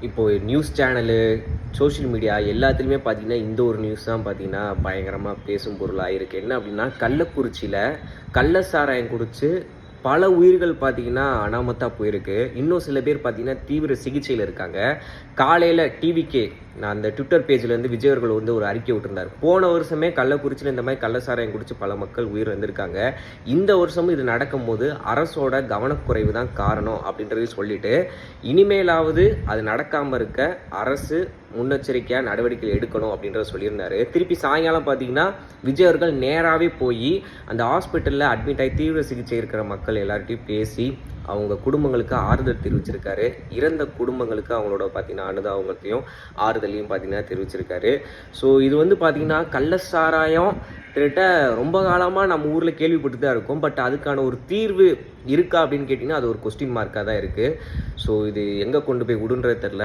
இப்போது news channel social media எல்லாத்துலேயுமே பார்த்தீங்கன்னா இந்த ஒரு நியூஸ் தான் பார்த்தீங்கன்னா பயங்கரமாக பேசும் பொருளாக இருக்குது என்ன அப்படின்னா கள்ளக்குறிச்சியில் கள்ள சாராயம் குடித்து பல உயிர்கள் பார்த்தீங்கன்னா அனாமத்தாக போயிருக்கு. இன்னும் சில பேர் பார்த்தீங்கன்னா தீவிர சிகிச்சையில் இருக்காங்க. காலையில் டிவிக்கே நான் அந்த ட்விட்டர் பேஜில் இருந்து விஜய் அவர்கள் வந்து ஒரு அறிக்கை விட்டுருந்தார். போன வருஷமே கள்ளக்குறிச்சியில் இந்த மாதிரி கள்ளசாராயம் குடிச்சு பல மக்கள் உயிர் வந்திருக்காங்க இந்த வருஷமும் இது நடக்கும்போது அரசோட கவனக்குறைவு தான் காரணம் அப்படின்றதையும் சொல்லிட்டு இனிமேலாவது அது நடக்காமல் இருக்க அரசு முன்னெச்சரிக்கையாக நடவடிக்கை எடுக்கணும் அப்படின்றத சொல்லியிருந்தாரு. திருப்பி சாயங்காலம் பார்த்தீங்கன்னா விஜய் அவர்கள் நேராகவே போய் அந்த ஹாஸ்பிட்டலில் அட்மிட் ஆகி தீவிர சிகிச்சை இருக்கிற மக்கள் எல்லார்ட்டையும் பேசி அவங்க குடும்பங்களுக்கு ஆறுதல் தெரிவிச்சிருக்காரு. இறந்த குடும்பங்களுக்கு அவங்களோட பார்த்தீங்கன்னா அனுதாபங்கத்தையும் ஆறுதலையும் பார்த்தீங்கன்னா தெரிவிச்சிருக்காரு. ஸோ இது வந்து பார்த்தீங்கன்னா கள்ளசாராயம் திருட்ட ரொம்ப காலமாக நம்ம ஊரில் கேள்விப்பட்டு தான் இருக்கோம். பட் அதுக்கான ஒரு தீர்வு இருக்கா அப்படின்னு கேட்டிங்கன்னா அது ஒரு கொஸ்டின் மார்க்காக தான் இருக்குது ஸோ இது எங்கே கொண்டு போய் விடுன்றது தெரில